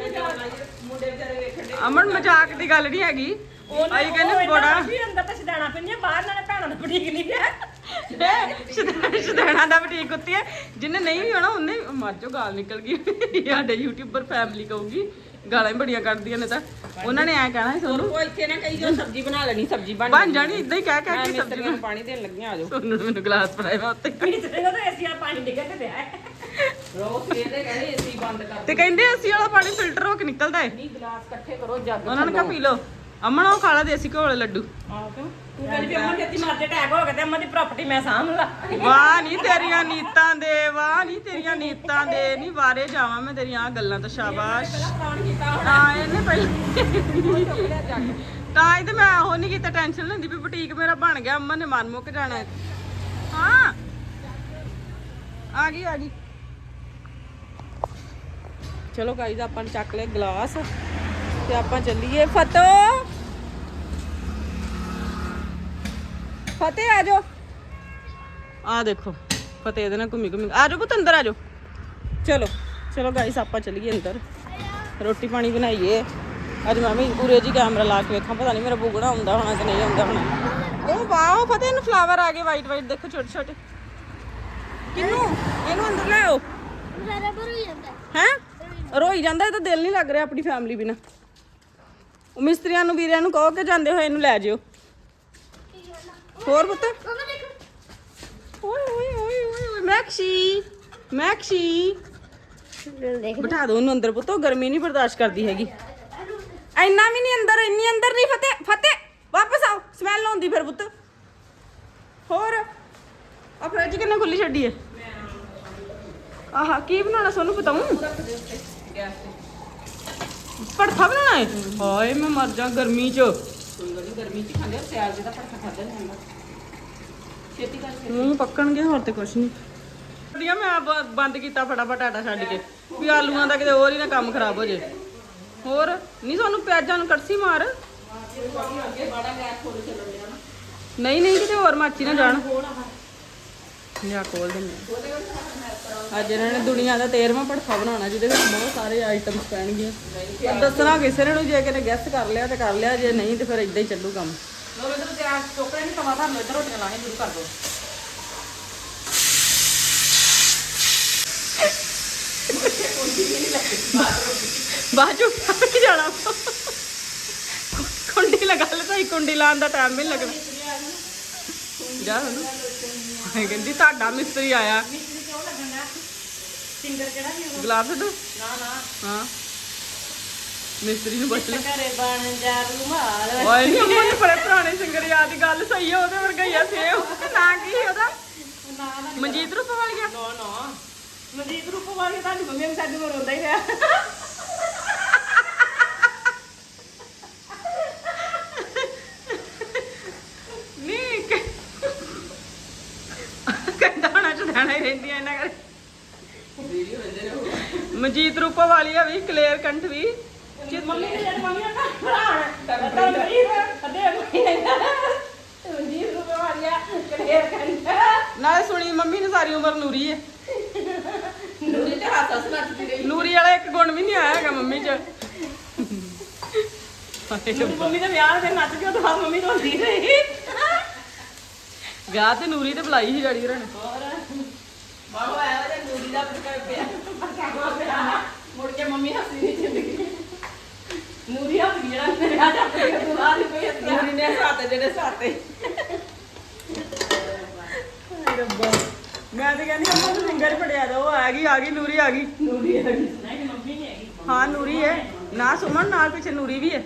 ਜੇ ਜੋਰ ਲਾਈਏ ਮੁੰਡੇ ਵਿਚਾਰੇ ਵੇਖਣ ਦੇ ਅਮਨ ਮਜ਼ਾਕ ਦੀ ਗੱਲ ਨਹੀਂ ਹੈਗੀ। ਆਈ ਕਹਿੰਦੇ ਬੜਾ ਵੀ ਅੰਦਰ ਤਾਂ ਛਡਾਣਾ ਪੈਂਦੀਆਂ ਬਾਹਰ ਨਾਲੇ ਭੈਣਾਂ ਦਾ ਬੁਟੀਕ ਨਹੀਂ ਹੈ। ਸ਼ਦੈਣਾ ਦਾ ਬਟੀਕ। ਕੁੱਤੀ ਹੈ। ਜਿੰਨੇ ਨਹੀਂ ਵੀ ਹੋਣਾ ਉਹਨੇ ਮਰ ਜੋ ਗਾਲ ਨਿਕਲ ਗਈ। ਸਾਡੇ ਯੂਟਿਊਬਰ ਫੈਮਿਲੀ ਕਹੂਗੀ। ਗਾਲਾਂ ਹੀ ਬੜੀਆਂ ਕੱਢਦੀਆਂ ਨੇ ਤਾਂ। ਉਹਨਾਂ ਨੇ ਐ ਕਹਿਣਾ ਸੀ ਸੋਨੂੰ ਉਹ ਇੱਥੇ ਨਾ ਕਹੀ ਜੋ ਸਬਜ਼ੀ ਬਣਾ ਲੈਣੀ ਸਬਜ਼ੀ ਬਣ ਬਣ ਜਾਣੀ ਇਦਾਂ ਹੀ ਕਹਿ ਕਹਿ ਕੇ ਸਬਜ਼ੀਆਂ ਨੂੰ ਪਾਣੀ ਦੇਣ ਲੱਗੀਆਂ ਆ ਜਾਓ। ਸੋਨੂੰ ਨੇ ਮੈਨੂੰ ਗਲਾਸ ਫੜਾਇਆ ਮੈਂ ਉੱਤੇ ਦਾ ਤਾਂ ਏਸੀ ਆ ਪਾਣੀ ਡਿੱਗਣ ਤੇ ਪਿਆ ਰੋਜ਼ ਕਹਿੰਦੇ ਏਸੀ ਬੰਦ ਕਰ ਤੇ ਕਹਿੰਦੇ ਅਸੀਂ ਵਾਲਾ ਪਾਣੀ ਫਿਲਟਰ ਹੋ ਕੇ ਨਿਕਲਦਾ ਹੈ ਨਹੀਂ ਗਲਾਸ ਇਕੱਠੇ ਕਰੋ ਜੱਗ ਉਹਨਾਂ ਨੇ ਕਹਾ ਪੀ ਲਓ। ਅਮਨ ਉਹ ਖਾ ਲਾ ਦੇਸੀ ਘਿਓ ਵਾਲੇ ਲੱਡੂ। ਤੂੰ ਕਹਿੰਦੀ ਵੀ ਅੰਮਾ ਛੇਤੀ ਮਾਰ ਦੇ ਅਟੈਕ ਹੋ ਗਿਆ ਤੇ ਅੰਮਾ ਦੀ ਪ੍ਰਾਪਰਟੀ ਮੈਂ ਸਾਂਭ ਲਾ। ਵਾਹ ਨਹੀਂ ਤੇਰੀਆਂ ਨੀਤਾਂ ਦੇ ਵਾਹ ਨਹੀਂ ਤੇਰੀਆਂ ਨੀਤਾਂ ਦੇ। ਨਹੀਂ ਵਾਰੇ ਜਾਵਾਂ ਮੈਂ ਤੇਰੀਆਂ ਆਹ ਗੱਲਾਂ ਤੋਂ ਸ਼ਾਬਾਸ਼। ਫੋਨ ਕੀਤਾ ਤਾਂ ਇਹਨੇ ਪਹਿਲਾਂ ਤਾਂ ਇਹ ਤੇ ਮੈਂ ਉਹ ਨਹੀਂ ਕੀਤਾ ਟੈਨਸ਼ਨ ਲੈਂਦੀ ਵੀ ਬੁਟੀਕ ਮੇਰਾ ਬਣ ਗਿਆ ਅੰਮਾ ਨੇ ਮਨ ਮੁੱਕ ਜਾਣਾ। ਹੈ। ਹਾਂ ਆ ਗਈ ਆ ਗਈ। ਚਲੋ ਗਾਈਜ਼ ਆਪਾਂ ਨੇ ਚੱਕ ਗਲਾਸ। ਤੇ ਆਪਾਂ ਚੱਲੀਏ। ਫਤੋ ਫਤਿਹ ਆ ਜਾਓ। ਆ ਦੇਖੋ ਫਤਿਹ ਇਹਦੇ ਨਾਲ ਘੁੰਮੀ ਘੁੰਮੀ ਆ ਜਾਓ ਪੁੱਤ ਅੰਦਰ ਆ ਜਾਓ। ਚਲੋ ਚਲੋ ਗਾਈਸ ਆਪਾਂ ਚੱਲੀਏ ਅੰਦਰ। ਰੋਟੀ ਪਾਣੀ ਬਣਾਈਏ। ਅੱਜ ਮੈਂ ਵੀ ਪੂਰੇ ਜੀ ਕੈਮਰਾ ਲਾ ਕੇ ਵੇਖਾਂ ਪਤਾ ਨਹੀਂ ਮੇਰਾ ਬੁਗੜਾ ਆਉਂਦਾ ਹੋਣਾ ਕਿ ਨਹੀਂ ਆਉਂਦਾ ਹੋਣਾ। ਉਹ ਵਾਓ ਫਤਿਹ ਇਹਨੂੰ ਫਲਾਵਰ ਆ ਗਏ ਵਾਈਟ ਵਾਈਟ ਦੇਖੋ ਛੋਟੇ ਛੋਟੇ। ਕਿੰਨੂੰ? ਇਹਨੂੰ ਅੰਦਰ ਲੈ ਆਓ। ਸਾਰਾ ਭਰ ਹੋ ਜਾਂਦਾ। ਹੈ? ਰੋਈ ਜਾਂਦਾ ਇਹ ਤਾਂ ਦਿਲ ਨਹੀਂ ਲੱਗ ਰਿਹਾ ਆਪਣੀ ਫੈਮਿਲੀ ਬਿਨਾ। ਉਹ ਮਿਸਤਰੀਆਂ ਨੂੰ, ਵੀਰਿਆਂ ਨੂੰ ਕਹੋ ਕਿ ਜਾਂਦੇ ਹੋਏ ਇਹਨੂੰ ਲੈ ਜਿਓ। ਹੋਰ ਪੁੱਤ? ਓਏ ਓਏ ਓਏ ਓਏ ਓਏ, ਮੈਕਸੀ ਮੈਕਸੀ। ਬਿਠਾ ਦੋ ਉਹਨੂੰ ਅੰਦਰ ਪੁੱਤੋ ਗਰਮੀ ਨਹੀਂ ਬਰਦਾਸ਼ਤ ਕਰਦੀ ਹੈਗੀ। ਇੰਨਾ ਵੀ ਨਹੀਂ ਅੰਦਰ, ਇੰਨੀ ਅੰਦਰ ਨਹੀਂ, ਫਤਿਹ ਫਤਿਹ, ਵਾਪਸ ਆਓ ਸਮੈਲ ਆਉਂਦੀ ਫਿਰ ਪੁੱਤ। ਹੋਰ ਆ ਫ੍ਰਿਜ ਕਿੰਨੇ ਖੁੱਲੀ ਛੱਡੀ ਹੈ? ਆਹਾ, ਕੀ ਬਣਾਉਣਾ ਸੋਨੂੰ ਪਤਾਉਂ ਰੱਖ ਦੇ ਉੱਤੇ ਗੈਸ ਤੇ ਪੜਥਾ ਬਣਾਉਣਾ ਹੈ ਹਾਏ ਮੈਂ ਮਰ ਜਾ ਗਰਮੀ 'ਚ। ਕੋਈ ਗੱਲ ਨੀ, ਗਰਮੀ ਚ ਖਾਂਦੇ ਆ, ਸਿਆਲ ਜਿਹਦਾ ਪੜਖਾ ਖਾਦਾ ਨਹੀਂ ਜਾਂਦਾ ਛੇਤੀ ਕਰਕੇ ਮੂੰਹ ਪੱਕਣਗੇ ਹੋਰ ਤੇ ਕੁਛ ਨਹੀਂ। ਵਧੀਆ ਮੈਂ ਬ- ਬੰਦ ਕੀਤਾ ਫਟਾਫਟ ਆਟਾ ਛੱਡ ਕੇ। ਵੀ ਆਲੂਆਂ ਦਾ ਕਿਤੇ ਹੋਰ ਹੀ ਨਾ ਕੰਮ ਖਰਾਬ ਹੋ ਜੇ। ਹੋਰ ਨਹੀਂ ਸਾਨੂੰ ਪਿਆਜ਼ਾਂ ਨੂੰ ਕੜਸੀ ਮਾਰ। ਨਹੀਂ ਨਹੀਂ ਕਿਤੇ ਹੋਰ ਮਾਚੀ ਨਾ ਜਾਣ। ਲਿਆ ਖੋਲ ਦਿੰਦੇ ਹਾਂ। ਅੱਜ ਇਹਨਾਂ ਨੇ ਦੁਨੀਆ ਦਾ 13ਵਾਂ ਭੜਥਾ ਬਣਾਉਣਾ ਜਿਹਦੇ ਵਿੱਚ ਬਹੁਤ ਸਾਰੇ ਆਈਟਮਸ ਪੈਣਗੀਆਂ। ਪਰ ਦੱਸਣਾ ਕਿਸੇ ਨੇ ਨੂੰ ਜੇ ਕਿਤੇ ਗੈਸਟ ਕਰ ਲਿਆ ਤੇ ਕਰ ਲਿਆ ਜੇ ਨਹੀਂ ਤੇ ਫਿਰ ਇਦਾਂ ਹੀ ਚੱਲੂ ਕੰਮ। ਲੋ ਇਧਰ ਤੇ ਆ ਟੋਕਰੇ ਨਹੀਂ ਤਵਾ ਲੋ ਇਧਰ ਰੋਟੀਆਂ ਲਾਣੇ ਸ਼ੁਰੂ ਕਰ ਦੋ ਚੋਂ ਫੜ ਜਾਣਾ। ਕੁੰਡੀ ਲਗਾ ਲੈ ਤਾਂ ਕੁੰਡੀ ਲਾਉਣ ਦਾ ਟਾਈਮ ਵੀ ਨੀ ਲੱਗਣਾ ਜਾ ਹੁਣ। ਕਹਿੰਦੀ ਤੁਹਾਡਾ ਮਿਸਤਰੀ ਆਇਆ। ਸਿੰਗਰ ਕਿਹੜਾ ਸੀ ਉਹ? ਗੁਲਾਬ ਸਿੱਧੂ ਨਾ ਨਾ। ਹਾਂ। ਮਿਸਤਰੀ ਨੂੰ ਲੈ ਘਰੇ ਬਣ ਜਾ ਰੁਮਾਲ ਓਏ ਨਹੀਂ ਅੰਮਾ ਨੇ ਬੜੇ ਪੁਰਾਣੇ ਸਿੰਗਰ ਯਾਦ ਗੱਲ ਸਹੀ ਹੈ ਉਹਦੇ ਵਰਗਾ ਹੀ ਆ ਸੇਮ। ਨਾ ਕੀ ਉਹਦਾ? ਨਾ ਨਾ ਮਨਜੀਤ ਰੂਪ ਵਾਲੀਆ? ਨੋ ਨੋ। ਮਨਜੀਤ ਰੂਪ ਵਾਲੀ ਤੁਹਾਡੀ ਮੰਮੀ ਵੀ ਸਾਡੇ ਕੋਲ ਰੋਂਦਾ ਹੀ ਰਿਹਾ ਨਹੀਂ ਕਿ- ਕਹਿੰਦਾ ਹੋਣਾ ਚ ਰਹਿਣਾ ਹੀ ਰਹਿੰਦੀਆਂ ਇਹਨਾਂ ਕਰੇ ਵੀਡੀਓ ਰਹਿੰਦੇ ਰਹੋ ਮਨਜੀਤ ਰੂਪਾ ਵਾਲੀ ਆ ਵੀ ਕਲੀਅਰ ਕੰਠ ਵੀ। ਮੰਮੀ ਨੇ ਜਦ ਮੰਮੀ ਨੇ ਭਰਾ ਤਾਂ ਨਹੀਂ ਅੱਦੇ ਮਨਜੀਤ ਰੂਪ ਵਾਲੀ ਆ ਕਲੀਅਰ ਕੰਟਾ ਨਾਲੇ ਸੁਣੀ ਮੰਮੀ ਨੇ ਸਾਰੀ ਉਮਰ ਨੂਰੀ ਹੈ ਨੂਰੀ ਤੇ ਹੱਥ ਹੱਸ ਨੱਚਦੀ ਰਹੀ। ਨੂਰੀ ਵਾਲਾ ਇੱਕ ਗੁਣ ਵੀ ਨਹੀਂ ਆਇਆ ਹੈਗਾ ਮੰਮੀ ਚ। ਮੰਮੀ ਦੇ ਵਿਆਹ ਦੇ ਨੱਚ ਕੇ ਬਾਅਦ ਮੰਮੀ ਰੋਂਦੀ ਰਹੀ। ਵਿਆਹ ਤੇ ਨੂਰੀ ਤੇ ਬੁਲਾਈ ਸੀ ਡੈਡੀ ਹੋਰਾਂ ਨੇ। ਬਾਹੋ ਆਇਆ ਤੇ ਨੂਰੀ ਦਾ ਕੇ ਮੰਮੀ ਹੱਸੀ ਨਹੀਂ ਜ਼ਿੰਦਗੀ। ਨੂਰੀ ਹੱਥ ਗਿਆ ਮੇਰੇ ਆ ਜਾ ਕੇ ਤੂੰ ਆ ਨਹੀਂ ਕੋਈ ਹੱਥ ਨੂਰੀ ਨੇ ਸਾਤੇ ਜਿਹੜੇ ਸਾਤੇ। ਰੱਬਾ। ਮੈਂ ਤੇ ਕਹਿੰਦੀ ਅੰਮਾ ਨੂੰ ਸਿੰਗਰ ਪੜਿਆ ਦਾ ਉਹ ਆ ਗਈ ਆ ਗਈ ਨੂਰੀ ਆ ਗਈ। ਨੂਰੀ ਆ ਗਈ। ਨਹੀਂ ਮੰਮੀ ਨਹੀਂ ਹੈਗੀ। ਹਾਂ ਨੂਰੀ ਹੈ। ਨਾ ਸੁਮਨ ਨਾਲ ਪਿੱਛੇ ਨੂਰੀ ਵੀ ਹੈ।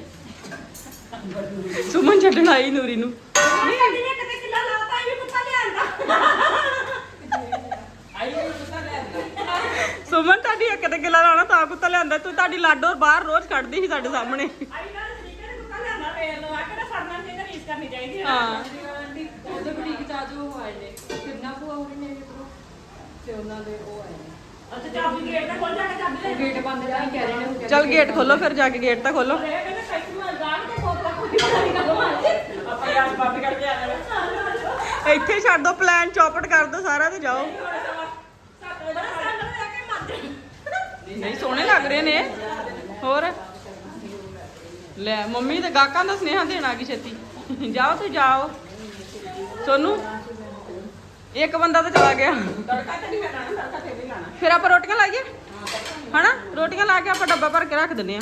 ਸੁਮਨ ਛੱਡਣ ਆਈ ਨੂਰੀ ਨੂੰ। ਨਹੀਂ ਕੱਢੀ ਨੇ ਕਿਤੇ ਕਿੱਲਾ ਲਾਤਾ ਇਹ ਵੀ ਕੁੱਤਾ ਲਿਆਂਦਾ ਆਈ ਉਹ ਪਤਾ ਲੈ ਆਂਦਾ ਸੁਮਨ ਤੁਹਾਡੀ ਇੱਕ ਤੇ ਗਿਲਾ ਲਾਣਾ ਤਾਂ ਕੁੱਤਾ ਲਿਆਂਦਾ ਤੂੰ ਤੁਹਾਡੀ ਲਾਡੋ ਬਾਹਰ ਰੋਜ਼ ਕੱਢਦੀ ਸੀ ਸਾਡੇ ਸਾਹਮਣੇ। ਆਈ ਨਾ ਤਰੀਕੇ ਨੇ ਕੁੱਤਾ ਲਿਆਂਦਾ? ਫੇਰ ਨੂੰ ਆ ਕੇ ਫੜਨਾ ਚਾਹੀਦਾ ਰੀਸ ਕਰਨੀ ਚਾਹੀਦੀ ਹੈ ਹਾਂ। ਉਹਦੇ ਬੁਟੀਕ ਚ ਆਜੋ ਉਹ ਆਏ ਨੇ। ਕਿੰਨਾ ਕੋ ਆਉਣੀ ਨੇ ਇਧਰੋਂ ਤੇ ਉਹਨਾਂ ਦੇ ਉਹ ਆਏ ਨੇ। ਅੱਛਾ ਚਾਬੀ ਗੇਟ ਤੇ ਖੋਲ ਜਾ ਕੇ ਚਾਬੀ ਲੈ। ਗੇਟ ਬੰਦ ਨਹੀਂ ਕਹਿ ਰਹੇ ਨੇ ਚਲ ਗੇਟ ਖੋਲੋ ਫਿਰ ਜਾ ਕੇ ਗੇਟ ਤਾਂ ਖੋਲੋ। ਇੱਥੇ ਛੱਡ ਦੋ ਪਲਾਨ ਚੌਪਟ ਕਰ ਦੋ ਸਾਰਾ ਤੇ ਜਾਓ। ਨਹੀਂ, ਸੋਹਣੇ ਲੱਗ ਰਹੇ ਨੇ। ਹੋਰ? ਲੈ, ਮੰਮੀ ਤੇ ਗਾਕਾਂ ਦਾ ਸੁਨੇਹਾ ਦੇਣਾ ਆ ਛੇਤੀ। ਜਾਓ ਤੇ ਜਾਓ। ਸੋਨੂੰ, ਇੱਕ ਬੰਦਾ ਤਾਂ ਚਲਾ ਗਿਆ। ਫਿਰ ਆਪਾਂ ਰੋਟੀਆਂ ਲਾਈਏ? ਹਨਾ? ਰੋਟੀਆਂ ਲਾ ਕੇ ਆਪਾਂ ਡੱਬਾ ਭਰ ਕੇ ਰੱਖ ਦਿੰਨੇ ਆ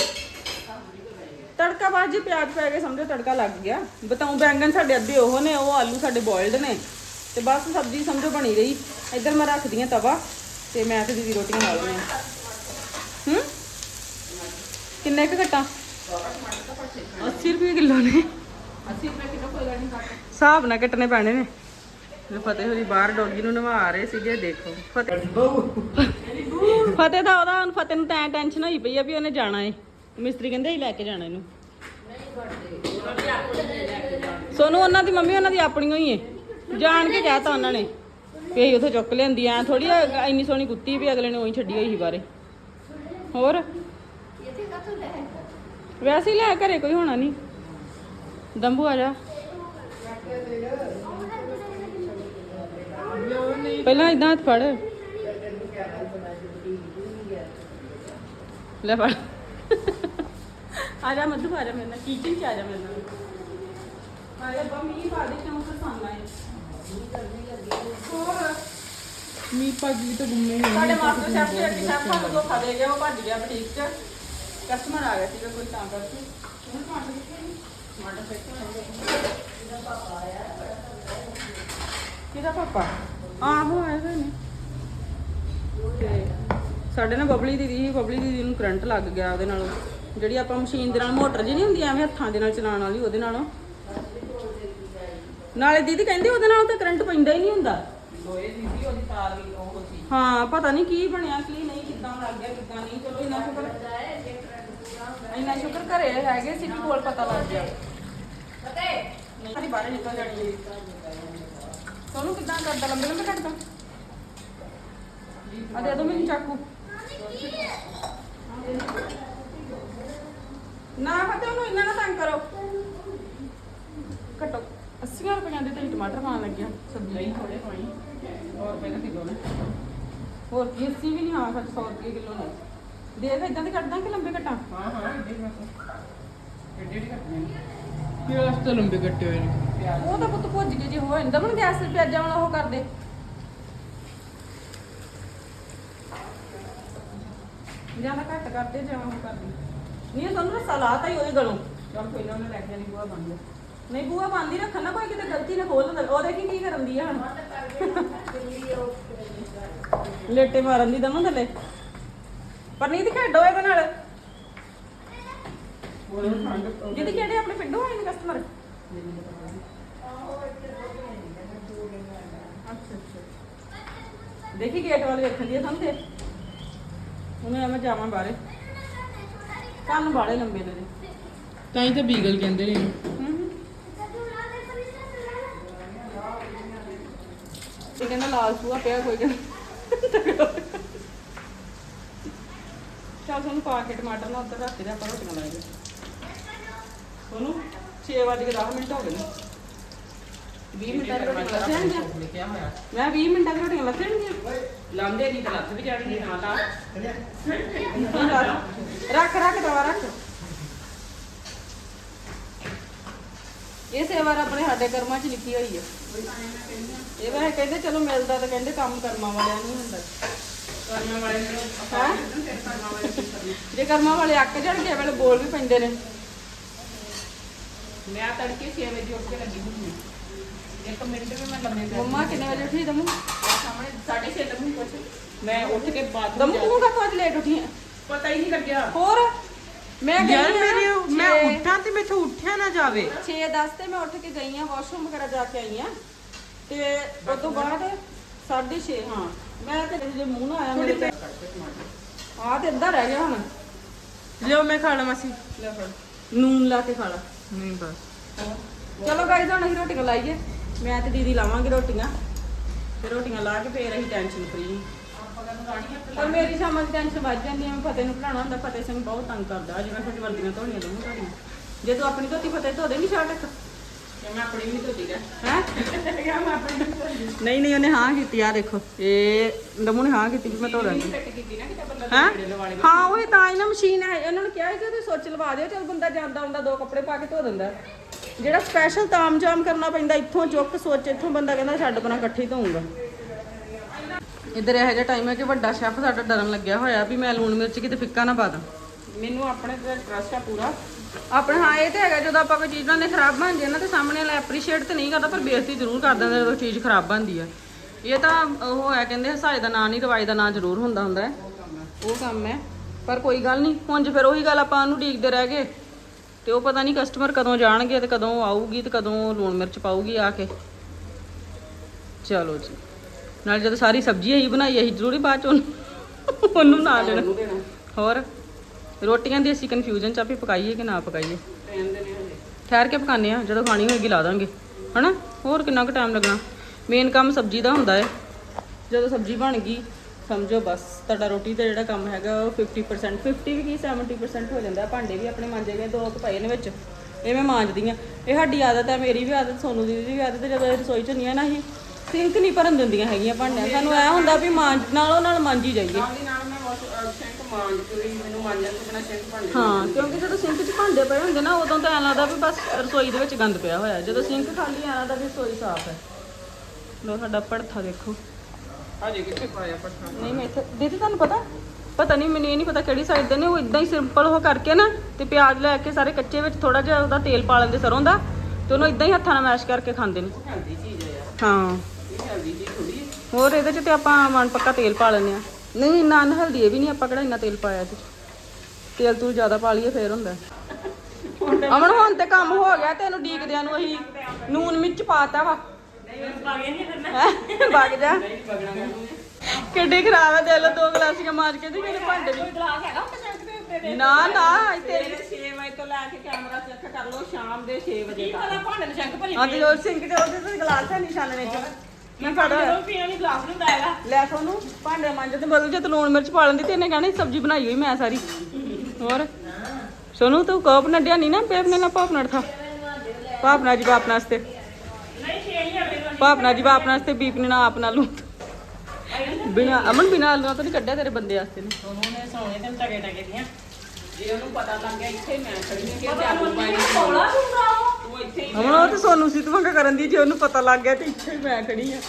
ਤੜਕਾ ਬਾਜੀ ਪਿਆਜ਼ ਪੈ ਗਏ, ਸਮਝੋ ਤੜਕਾ ਲੱਗ ਗਿਆ। ਬਤਾਉ ਬੈਂਗਣ ਸਾਡੇ ਅੱਧੇ ਉਹ ਨੇ, ਉਹ ਆਲੂ ਸਾਡੇ ਬੋਇਲਡ ਨੇ। ਤੇ ਬਸ ਸਬਜ਼ੀ ਸਮਝੋ ਬਣੀ ਰਹੀ। ਇੱਧਰ ਮੈਂ ਰੱਖਦੀ ਆ ਤਵਾ, ਤੇ ਮੈਂ ਤੇ ਦੀਦੀ ਰੋਟੀਆਂ ਲਾ ਲੈਣੇ ਹੂੰ? ਕਿੰਨੇ ਕੁ ਘਟਾ? 80 ਰੁਪਏ ਕਿਲੋ ਨੇ। 80 ਰੁਪਏ ਕਿਲੋ ਕੋਈ ਗੱਲ ਨਹੀਂ ਕੱਟ ਹਿਸਾਬ ਨਾਲ ਕੱਟਣੇ ਪੈਣੇ ਨੇ। ਫਤਿਹ ਹੋਰੀ ਬਾਹਰ ਡੋਗੀ ਨੂੰ ਨਵਾ ਰਹੇ ਸੀਗੇ ਦੇਖੋ। ਫਤਿਹ ਫਤਿਹ ਦਾ ਉਹਦਾ ਹੁਣ ਫਤਿਹ ਨੂੰ ਤਾਂ ਟੈਨਸ਼ਨ ਹੋਈ ਪਈ ਆ ਵੀ ਉਹਨੇ ਜਾਣਾ ਏ। ਮਿਸਤਰੀ ਕਹਿੰਦੇ ਹੀ ਲੈ ਕੇ ਜਾਣਾ ਇਹਨੂੰ। ਸੋਨੂੰ ਉਹਨਾਂ ਦੀ ਮੰਮੀ ਉਹਨਾਂ ਦੀ ਆਪਣੀ ਹੋਈ ਏ। ਜਾਣ ਕੇ ਕਹਿਤਾ ਉਹਨਾਂ ਨੇ ਵੀ ਅਸੀਂ ਉਥੋਂ ਚੁੱਕ ਲਿਆਂਦੀ ਐ ਥੋੜੀ ਇੰਨੀ ਸੋਹਣੀ ਕੁੱਤੀ ਵੀ ਅਗਲੇ ਨੇ ਉਹੀ ਛੱਡੀ ਹੋਈ ਸੀ ਬਾਰੇ ਹੋਰ? ਵੈਸੇ ਹੀ ਲੈ ਘਰੇ ਕੋਈ ਹੋਣਾ ਨਹੀਂ। ਦੰਬੂ ਆ ਜਾ। ਪਹਿਲਾਂ ਇਦਾਂ ਹੱਥ ਫੜ। ਲੈ ਫੜ। ਆ ਜਾ ਮੱਧੂ ਆ ਜਾ ਮੇਰੇ ਨਾਲ। ਕਿਚਨ ਚ ਆ ਜਾ ਮੇਰੇ ਨਾਲ। ਆ ਜਾ ਬੰਮੀ ਪਾ ਦੇ ਕਿਉਂ ਪਸੰਦ ਆਏ ਹੋਰ? ਮੀ ਪੱਗੀ ਤਾਂ ਗੁੰਮੇ ਹੋਏ ਸਾਡੇ ਮਾਸਟਰ ਸ਼ੈਫ ਦੇ ਅੱਗੇ ਸ਼ੈਫ ਸਾਨੂੰ ਧੋਖਾ ਦੇ ਗਿਆ ਉਹ ਭੱਜ ਗਿਆ ਬੁਟੀਕ 'ਚ। ਕਸਟਮਰ ਆ ਗਿਆ ਸੀਗਾ ਕੋਈ ਤਾਂ ਕਰਕੇ। ਉਹਨੇ ਟਮਾਟਰ ਕਿੱਥੇ ਟਮਾਟਰ ਕਿਹਦਾ ਪਾਪਾ ਆਹੋ ਆਏ ਹੋਏ ਨੇ ਤੇ ਸਾਡੇ ਨਾਲ ਬਬਲੀ ਦੀਦੀ ਸੀ ਬਬਲੀ ਦੀਦੀ ਨੂੰ ਕਰੰਟ ਲੱਗ ਗਿਆ ਉਹਦੇ ਨਾਲ। ਜਿਹੜੀ ਆਪਾਂ ਮਸ਼ੀਨ ਦੇ ਨਾਲ ਮੋਟਰ ਜੀ ਨਹੀਂ ਹੁੰਦੀ ਐਵੇਂ ਹੱਥਾਂ ਦੇ ਨਾਲ ਚਲਾਉਣ ਵਾਲੀ ਉਹਦੇ ਨਾਲੋਂ। ਨਾਲੇ ਦੀਦੀ ਕਹਿੰਦੇ ਉਹਦੇ ਨਾਲ ਤਾਂ ਕਰੰਟ ਪੈਂਦਾ ਹੀ ਨਹੀਂ ਹੁੰਦਾ। ਲੋਏ ਦੀ ਸੀ ਉਹਦੀ ਤਾਰ ਵੀ ਉਹ ਸੀ। ਹਾਂ ਪਤਾ ਨਹੀਂ ਕੀ ਬਣਿਆ ਕੀ ਨਹੀਂ ਕਿੱਦਾਂ ਲੱਗ ਗਿਆ ਕਿੱਦਾਂ ਨਹੀਂ ਚਲੋ ਇੰਨਾ ਸ਼ੁਕਰ ਇੰਨਾ ਸ਼ੁਕਰ ਘਰੇ ਹੈਗੇ ਸੀ ਕਿ ਕੋਲ ਪਤਾ ਲੱਗ ਗਿਆ। ਨਹੀਂ ਬਾਹਰ ਨਿਕਲ ਜਾਣੀ ਹੈ। ਤੁਹਾਨੂੰ ਕਿੱਦਾਂ ਕਰਦਾ? ਲੰਬੇ ਲੰਬੇ ਕੱਟਦਾ ਆ ਦੇ ਦੋ ਮੈਨੂੰ ਚਾਕੂ। ਨਾ ਫਤੇ ਉਹਨੂੰ ਇੰਨਾ ਨਾ ਤੰਗ ਕਰੋ। ਕੱਟੋ 80 ਰੁਪਏ ਦੇ ਤੇ ਟਮਾਟਰ ਪਾਣ ਲੱਗਿਆ ਸਬਜ਼ੀ ਨਹੀਂ ਥੋੜੇ ਪਾਣੀ ਹੋਰ ਪਹਿਲਾਂ ਕਿਲੋ ਨੇ ਹੋਰ ਕੀ 80 ਵੀ ਨਹੀਂ ਹਾਂ ਸੱਚ 100 ਰੁਪਏ ਕਿਲੋ ਨੇ ਦੇਖ ਇਦਾਂ ਦੇ ਕੱਟਦਾ ਕਿ ਲੰਬੇ ਕੱਟਾਂ ਹਾਂ ਹਾਂ ਦੇਖ ਮੈਂ ਕਿੱਡੇ ਡੀ ਕੱਟਣੇ ਪਿਆਜ਼ ਤਾਂ ਲੰਬੇ ਕੱਟੇ ਹੋਏ ਨੇ ਉਹ ਤਾਂ ਪੁੱਤ ਭੁੱਜ ਕੇ ਜੇ ਹੋ ਜਾਂਦਾ ਹੁਣ ਗੈਸ ਤੇ ਪਿਆਜ਼ਾਂ ਵਾਲਾ ਉਹ ਕਰਦੇ ਜ਼ਿਆਦਾ ਘੱਟ ਕਰਦੇ ਜਾਂ ਉਹ ਕਰਦੇ ਨਹੀਂ ਇਹ ਤੁਹਾਨੂੰ ਰਸਾ ਲਾਤਾ ਹੀ ਉਹਦੇ ਗਲੋਂ ਚਲ ਕੋਈ ਨਾ ਉਹਨੇ ਲੈ ਕੇ ਨਹੀਂ ਬੂਆ ਬਣ ਗਿਆ ਨਹੀਂ ਬੂਆ ਬੰਦ ਹੀ ਰੱਖਣ ਨਾ ਕੋਈ ਕਿਤੇ ਗਲਤੀ ਨਾ ਖੋਲ ਦਿੰਦਾ ਉਹ ਦੇਖੀ ਕੀ ਕਰਨ ਦੀ ਆ ਹੁਣ? ਲੇਟੇ ਮਾਰਨ ਦੀ ਦਮਨ ਥੱਲੇ ਪਰ ਨਹੀਂ ਤੇ ਖੇਡੋ ਇਹਦੇ ਨਾਲ। ਜਿਹਦੀ ਕਿਹੜੇ ਆਪਣੇ ਪਿੰਡੋਂ ਆਏ ਨੇ ਕਸਟਮਰ ਅੱਛਾ ਅੱਛਾ। ਦੇਖੀ ਗੇਟ ਵਾਲੇ ਵੇਖਣ ਦੀ ਸਾਨੂੰ ਤੇ ਉਹਨੇ ਮੈਂ ਜਾਵਾਂ ਬਾਹਰੇ। ਕੰਨ ਬਾਲੇ ਲੰਬੇ ਨੇ। ਤਾਂ ਹੀ ਤਾਂ ਬੀਗਲ ਕਹਿੰਦੇ ਨੇ। ਹੂੰ? ਇਹ ਕਹਿੰਦਾ ਲਾਲ ਸੂਆ ਪਿਆ ਕੋਈ ਕਹਿੰਦਾ। ਚੱਲ ਸਾਨੂੰ ਪਾ ਕੇ ਟਮਾਟਰ ਨਾਲ ਉੱਧਰ ਰੱਖ ਦੇ ਆਪਾਂ ਰੋਟੀਆਂ ਲਾਈਏ ਸੋਨੂੰ 6 ਵਜੇ ਕੇ 10 ਮਿੰਟ ਹੋ ਗਏ ਨੇ। 20 ਮਿੰਟਾਂ ਦੀ ਰੋਟੀਆਂ ਲੱਥਣਗੀਆਂ ਲਿਖਿਆ ਹੋਇਆ ਮੈਂ 20 ਮਿੰਟਾਂ ਦੀ ਰੋਟੀਆਂ ਲੱਥਣਗੀਆਂ ਲਾਂਦੇ ਨਹੀਂ ਤਾਂ ਲੱਥ ਵੀ ਜਾਣਗੇ ਨਾ ਤਾਂ। ਰੱਖ ਰੱਖ ਦਵਾ, ਰੱਖ। ਇਹ ਸੇਵਾ ਆਪਣੇ ਸਾਡੇ ਕਰਮਾਂ 'ਚ ਲਿਖੀ ਹੋਈ ਹੈ ਇਹ ਵੈਸੇ ਕਹਿੰਦੇ ਚਲੋ ਮਿਲਦਾ ਤਾਂ ਕਹਿੰਦੇ ਕੰਮ ਕਰਮਾਂ ਵਾਲਿਆਂ ਨੂੰ ਹੁੰਦਾ। ਕਰਮਾਂ ਵਾਲੇ ਨੂੰ ਜੇ ਕਰਮਾਂ ਵਾਲੇ ਅੱਕ ਜਾਣਗੇ ਵੇਲੇ ਬੋਲ ਵੀ ਪੈਂਦੇ ਨੇ। ਮੈਂ ਤੜਕੇ 6 ਵਜੇ ਉੱਠ ਕੇ ਲੱਗੀ ਹੁੰਦੀ ਹਾਂ। ਇੱਕ ਮਿੰਟ ਵੀ ਮੈਂ ਲੰਮੇ ਪੈ ਮੰਮਾ ਕਿੰਨੇ ਵਜੇ ਉੱਠੀ ਦਮੂ? ਸਾਹਮਣੇ 6:30 ਤੱਕ ਕੁਛ ਮੈਂ ਉੱਠ ਕੇ ਬਾਥਰੂਮ ਦਮੂ ਤੂੰ ਕਦੋਂ ਅੱਜ ਲੇਟ ਉੱਠੀ? ਪਤਾ ਹੀ ਨਹੀਂ ਲੱਗਿਆ। ਹੋਰ? ਮੈਂ ਗਈ ਯਾਰ ਮੇਰੀ ਮੈਂ ਉੱਠਾਂ ਤੇ ਮੈਥੋਂ ਉੱਠਿਆ ਨਾ ਜਾਵੇ। 6:10 ਤੇ ਮੈਂ ਉੱਠ ਕੇ ਗਈ ਆ ਵਾਸ਼ਰੂਮ ਵਗੈਰਾ ਜਾ ਕੇ ਆਈ ਆ। ਤੇ ਉਸ ਤੋਂ ਬਾਅਦ 6:30 ਹਾਂ। ਮੈਂ ਤੇ ਜੇ ਮੂੰਹ ਨਾ ਆਇਆ ਮੇਰੇ ਤੇ ਆ ਤੇ ਅੱਧਾ ਰਹਿ ਗਿਆ ਹੁਣ। ਲਿਓ ਮੈਂ ਖਾ ਲਵਾਂ ਸੀ ਲੈ ਫੜ। ਨੂਨ ਲਾ ਕੇ ਖਾ ਲਾ। ਨਹੀਂ ਬਸ। ਚਲੋ ਗਾਇਜ਼ ਹੁਣ ਅਸੀਂ ਰੋਟੀਆਂ ਲਾਈਏ। ਮੈਂ ਤੇ ਦੀਦੀ ਲਾਵਾਂਗੇ ਰੋਟੀਆਂ। ਤੇ ਰੋਟੀਆਂ ਲਾ ਕੇ ਫੇਰ ਅਸੀਂ ਟੈਨਸ਼ਨ ਫਰੀ ਪਰ ਮੇਰੀ ਸ਼ਾਮਾਂ ਦੀ ਟੈਨਸ਼ਨ ਵੱਜ ਜਾਂਦੀ ਹੈ ਮੈਂ ਫਤਿਹ ਨੂੰ ਪੜਾਉਣਾ ਹੁੰਦਾ ਫਤਿਹ ਸਿੰਘ ਬਹੁਤ ਤੰਗ ਕਰਦਾ ਮੈਂ ਫਿਰ ਵਰਦੀਆਂ ਧੋਣੀਆਂ ਦਊਂ ਤੁਹਾਡੀਆਂ। ਜੇ ਤੂੰ ਆਪਣੀ ਧੋਤੀ ਫਤਿਹ ਧੋ ਦੇ ਨਹੀਂ ਸ਼ਰਟ ਮੈਂ ਆਪਣੀ ਵੀ ਧੋਤੀ ਹੈ? ਕਿਹਾ ਮੈਂ ਆਪਣੀ ਨਹੀਂ ਨਹੀਂ ਉਹਨੇ ਹਾਂ ਕੀਤੀ ਆ ਦੇਖੋ ਇਹ ਦਮੂ ਨੇ ਹਾਂ ਕੀਤੀ ਵੀ ਮੈਂ ਧੋ ਦਾਂਗੀ ਫਿੱਟ ਕੀਤੀ ਨਾ ਕਿਤੇ ਬੰਦਾ ਹੈਂ? ਹਾਂ ਉਹ ਤਾਂ ਹੀ ਨਾ ਮਸ਼ੀਨ ਹੈ ਉਹਨਾਂ ਨੂੰ ਕਿਹਾ ਕਿ ਉਹਦੇ ਸੁੱਚ ਲਵਾ ਦਿਓ ਚਲ ਬੰਦਾ ਜਾਂਦਾ ਹੁੰਦਾ ਦੋ ਕੱਪੜੇ ਪਾ ਕੇ ਧੋ ਦਿੰਦਾ। ਜਿਹੜਾ ਸਪੈਸ਼ਲ ਤਾਮ-ਜਾਮ ਕਰਨਾ ਪੈਂਦਾ ਇੱਥੋਂ ਚੁੱਕ ਸੁੱਚ ਇੱਥੋਂ ਬੰਦਾ ਕਹਿੰਦਾ ਛੱਡ ਬਣਾ ਇਕੱਠੇ ਹੀ ਧੋਊਂਗਾ। ਇੱਧਰ ਇਹੋ ਜਿਹਾ ਟਾਈਮ ਹੈ ਕਿ ਵੱਡਾ ਸ਼ੈਫ ਸਾਡਾ ਡਰਨ ਲੱਗਿਆ ਹੋਇਆ ਵੀ ਮੈਂ ਲੂਣ ਮਿਰਚ ਕਿਤੇ ਫਿੱਕਾ ਨਾ ਪਾ ਦਾਂ। ਮੈਨੂੰ ਆਪਣੇ ਤੇ ਟਰਸਟ ਆ ਪੂਰਾ। ਆਪਣੇ ਹਾਂ ਇਹ ਤੇ ਹੈਗਾ ਜਦੋਂ ਆਪਾਂ ਕੋਈ ਚੀਜ਼ ਬਣਾਉਂਦੇ ਖਰਾਬ ਬਣ ਜੇ ਨਾ ਤੇ ਸਾਹਮਣੇ ਵਾਲਾ ਐਪਰੀਸ਼ੀਏਟ ਤੇ ਨਹੀਂ ਕਰਦਾ ਪਰ ਬੇਇੱਜ਼ਤੀ ਜ਼ਰੂਰ ਕਰ ਦਿੰਦਾ ਜਦੋਂ ਚੀਜ਼ ਖਰਾਬ ਬਣਦੀ ਆ। ਇਹ ਤਾਂ ਉਹ ਹੈ ਕਹਿੰਦੇ ਹਸਾਏ ਦਾ ਨਾਂ ਨਹੀਂ ਰਵਾਈ ਦਾ ਨਾਂ ਜ਼ਰੂਰ ਹੁੰਦਾ ਹੁੰਦਾ ਹੈ। ਉਹ ਕੰਮ ਹੈ। ਪਰ ਕੋਈ ਗੱਲ ਨਹੀਂ ਹੁਣ ਫਿਰ ਉਹੀ ਗੱਲ ਆਪਾਂ ਉਹਨੂੰ ਡੀਕਦੇ ਰਹਿ ਗਏ ਤੇ ਉਹ ਪਤਾ ਨਹੀਂ ਕਸਟਮਰ ਕਦੋਂ ਜਾਣਗੇ ਤੇ ਕਦੋਂ ਆਊਗੀ ਤੇ ਕਦੋਂ ਲੂਣ ਮਿਰਚ ਪਾਊਗੀ ਆ ਕੇ। ਚਲੋ ਜੀ। ਨਾਲ ਜਦੋਂ ਸਾਰੀ ਸਬਜ਼ੀ ਇਹੀ ਬਣਾਈ ਇਹੀ ਜ਼ਰੂਰੀ ਬਾਅਦ ਚ ਉਹਨੂੰ ਉਹਨੂੰ ਨਾ ਦੇਣਾ। ਹੋਰ? ਰੋਟੀਆਂ ਦੀ ਅਸੀਂ ਕਨਫਿਊਜ਼ਨ ਚ ਆ ਵੀ ਪਕਾਈਏ ਕਿ ਨਾ ਪਕਾਈਏ। ਠਹਿਰ ਕੇ ਪਕਾਉਂਦੇ ਆ ਜਦੋਂ ਖਾਣੀ ਹੋਏਗੀ ਲਾ ਦਾਂਗੇ। ਹਨਾ? ਹੋਰ ਕਿੰਨਾ ਕੁ ਟਾਈਮ ਲੱਗਣਾ? ਮੇਨ ਕੰਮ ਸਬਜ਼ੀ ਦਾ ਹੁੰਦਾ ਹੈ। ਜਦੋਂ ਸਬਜ਼ੀ ਬਣ ਗਈ ਸਮਝੋ ਬਸ ਤੁਹਾਡਾ ਰੋਟੀ ਦਾ ਜਿਹੜਾ ਕੰਮ ਹੈਗਾ ਉਹ 50% 50 ਵੀ ਕੀ 70% ਹੋ ਜਾਂਦਾ। ਭਾਂਡੇ ਵੀ ਆਪਣੇ ਮਾਂਜੇ ਗਏ ਦੋ ਪਏ ਨੇ ਵਿੱਚ। ਇਹ ਮੈਂ ਮਾਂਜਦੀ ਆ ਇਹ ਸਾਡੀ ਆਦਤ ਹੈ ਮੇਰੀ ਵੀ ਆਦਤ ਸੋਨੂ ਦੀ ਵੀ ਆਦਤ ਹੈ ਜਦੋਂ ਇਹ ਰਸੋਈ ਚ ਹੁੰਦੀਆਂ ਨਾ ਅਸੀਂ ਸਿੰਕ ਨਹੀਂ ਭਰਨ ਦਿੰਦੀਆਂ ਹੈਗੀਆਂ ਭਾਂਡਿਆਂ। ਸਾਨੂੰ ਐ ਹੁੰਦਾ ਵੀ ਮਾਂਜ ਨਾਲੋਂ ਨਾਲ ਮਾਂਜੀ ਜਾਈਏ। ਨਾਲ ਦੀ ਨਾਲ ਮੈਂ ਵਾਸ਼ ਸ਼ੈਂਕ ਮਾਂਜ ਕੇ ਵੀ ਮੈਨੂੰ ਮਾਂਜਣ ਤੋਂ ਬਿਨਾ ਸ਼ੈਂਕ ਭਾਂਡੇ ਹਾਂ ਕਿਉਂਕਿ ਜਦੋਂ ਸਿੰਕ 'ਚ ਭਾਂਡੇ ਪਏ ਹੁੰਦੇ ਨਾ ਉਦੋਂ ਤਾਂ ਐਂ ਲੱਗਦਾ ਵੀ ਬਸ ਰਸੋਈ ਦੇ ਵਿੱਚ ਗੰਦ ਪਿਆ ਹੋਇਆ। ਜਦੋਂ ਸਿੰਕ ਖਾਲੀ ਐਂ ਲੱਗਦਾ ਵੀ ਰਸੋਈ ਸਾਫ਼ ਹੈ। ਲੋ ਸਾਡਾ ਪੜਥਾ ਦੇਖੋ। ਹਜੇ ਕਿੱਥੇ ਪਾਇਆ ਪੱਠਾ ਨਹੀਂ ਮੈਂ ਇੱਥੇ ਦੀਦੀ ਤੁਹਾਨੂੰ ਪਤਾ? ਪਤਾ ਨਹੀਂ ਮੈਨੂੰ ਇਹ ਨਹੀਂ ਪਤਾ ਕਿਹੜੀ ਸਾਈਡ ਦੇ ਨੇ। ਉਹ ਇਦਾਂ ਹੀ ਸਿੰਪਲ ਉਹ ਕਰਕੇ ਨਾ ਤੇ ਪਿਆਜ਼ ਲੈ ਕੇ ਸਾਰੇ ਕੱਚੇ ਵਿੱਚ ਥੋੜਾ ਜਿਹਾ ਉਹਦਾ ਤੇਲ ਪਾ ਲੈਂਦੇ ਸਰੋਂ ਦਾ ਤੇ ਉਹਨੂੰ ਇਦਾਂ ਹੀ ਹੱਥਾਂ ਨਾਲ ਮੈਸ਼ ਕਰਕੇ ਖਾਂਦੇ ਨੇ। ਹੈ। ਹੈਲਦੀ ਹੋਰ ਇਹਦੇ 'ਚ ਤੇ ਆਪਾਂ ਮਨ ਪੱਕਾ ਤੇਲ ਪਾ ਲੈਂਦੇ ਆ। ਨਹੀਂ ਇੰਨਾ ਅਨਹਲਦੀ ਇਹ ਵੀ ਨਹੀਂ ਆਪਾਂ ਕਿਹੜਾ ਇੰਨਾ ਤੇਲ ਪਾਇਆ ਤੇ ਤੇਲ ਤੂਲ ਜ਼ਿਆਦਾ ਪਾ ਲਈਏ ਫੇਰ ਹੁੰਦਾ। ਅਮਨ ਹੁਣ ਤੇ ਕੰਮ ਹੋ ਗਿਆ ਤੈਨੂੰ ਡੀਕਦਿਆਂ ਨੂੰ ਅਸੀਂ ਨੂਨ ਮਿਰਚ ਪਾਤਾ ਵਾ। ਬਾਗੇ ਨਹੀਂ ਫਿਰ ਮੈਂ ਹੈਂ? ਵਗ ਜਾ। ਕਿੱਡੀ ਖਰਾਬ ਹੈ ਦੇ ਲੋ ਦੋ ਗਲਾਸੀਆਂ ਮਾਰ ਕੇ ਤੇ ਕਿਹਨੇ ਭਾਂਡੇ ਦੇ। ਨਾ ਨਾ ਇੱਥੇ ਸਵੇਰੇ 6 ਵਜੇ ਤੋਂ ਲੈ ਕੇ ਕੈਮਰਾ ਚੈੱਕ ਕਰ ਲਓ ਸ਼ਾਮ ਦੇ 6 ਵਜੇ ਕੀ ਤੱਕ। ਪਤਾ ਭਾਂਡੇ ਨੂੰ ਸ਼ੰਕ ਭਰੀ ਹਾਂ ਤੇ ਉਹ ਸਿੰਕ ਤੇ ਉਹਦੇ ਤੇ ਗਲਾਸ ਹੈ ਨਿਸ਼ਾਨੇ ਚ ਮੈਂ ਫੜ ਜਦੋਂ ਪੀਣ ਲਈ ਗਲਾਸ ਨਹੀਂ ਹੁੰਦਾਗਾ ਲੈ ਸੋਨੂੰ ਭਾਂਡੇ ਮਾਂਜੇ ਤੇ ਬਦਲ ਜੇ ਤੂੰ ਲੂਣ ਮਿਰਚ ਪਾ ਲੈਂਦੀ ਤੇ ਇਹਨੇ ਕਹਿਣਾ ਸੀ ਸਬਜ਼ੀ ਬਣਾਈ ਹੋਈ ਮੈਂ ਸਾਰੀ। ਹੋਰ? ਸੋਨੂੰ ਤੂੰ ਕੋਪ ਨੱਡਿਆ ਨਹੀਂ ਨਾ ਪੇਪ ਨੇ ਨਾ ਪਾਪ ਨੜ ਥਾ। ਪਾਪਨਾ ਜੀ ਬਾਪਨਾ ਵਾਸਤੇ। ਨਹੀਂ ਵਾਲੀ ਪਾਪਨਾ ਜੀ ਬਾਪਨਾ ਵਾਸਤੇ ਬੀਪ ਨੇ ਨਾ ਆਪਣਾ ਲੂ ਬਿਨਾ ਅਮਨ ਬਿਨਾ ਆਲੂਆਂ ਤੋਂ ਨਹੀਂ ਕੱਢਿਆ ਤੇਰੇ ਬੰਦੇ ਵਾਸਤੇ ਨੇ। ਉਹਨੇ ਸੋਨੇ ਤੇ ਟਗੇ ਟਗੇ ਦੀਆਂ। ਜੇ ਉਹਨੂੰ ਪਤਾ ਲੱਗ ਗਿਆ ਇੱਥੇ ਮੈਂ ਖੜੀ ਹਾਂ ਕਿ ਜਾਦੂ ਨਹੀਂ ਪਾਈ ਕੋਲਾ ਹੁੰਦਾ ਉਹ। ਇੱਥੇ ਹੀ ਅਮਨ ਉਹ ਤੇ ਸੋਨੂੰ ਸੀ ਤੂੰ ਕਰਨ ਦੀ ਜੇ ਉਹਨੂੰ ਪਤਾ ਲੱਗ ਗਿਆ ਤੇ ਇੱਥੇ ਹੀ ਮੈਂ ਖੜੀ ਆ।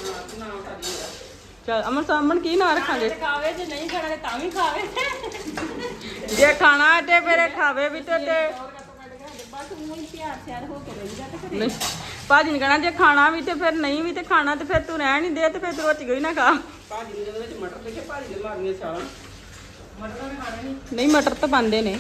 ਚਲ ਅਮਨ ਸਾਮਣ ਕੀ ਨਾਂ ਰੱਖਾਂਗੇ? ਖਾਵੇ ਜੇ ਨਹੀਂ ਖਾਣਾ ਤੇ ਤਾਂ ਵੀ ਖਾਵੇ। ਜੇ ਖਾਣਾ ਹੈ ਤੇ ਫਿਰ ਖਾਵੇ ਵੀ ਤੇ ਤੇ ਬਸ ਉਹ ਹੀ ਪਿਆਰ ਸਿਆਰ ਹੋ ਕੇ ਰਹਿੰਦਾ ਤੇ ਫਿਰ ਨਹੀਂ ਭਾਜੀ ਨੇ ਕਹਿਣਾ ਜੇ ਖਾਣਾ ਵੀ ਤੇ ਫਿਰ ਨਹੀਂ ਵੀ ਤੇ ਖਾਣਾ ਤੇ ਫਿਰ ਤੂੰ ਰਹਿਣ ਨਹੀਂ ਦੇ ਤੇ ਫਿਰ ਤੂੰ ਰੋਟੀ ਗਈ ਨਾ ਖਾ? ਭਾਜੀ ਨੇ ਉਹਦੇ ਵਿੱਚ ਮਟਰ ਲਿਖੇ ਭਾਜੀ ਦੇ ਮਾਰੀਆਂ ਸਾਲਾਂ ਮਟਰ ਤਾਂ ਖਾਣਾ ਨਹੀਂ ਨਹੀਂ ਮਟਰ ਤਾਂ ਪਾਉਂਦੇ ਨੇ।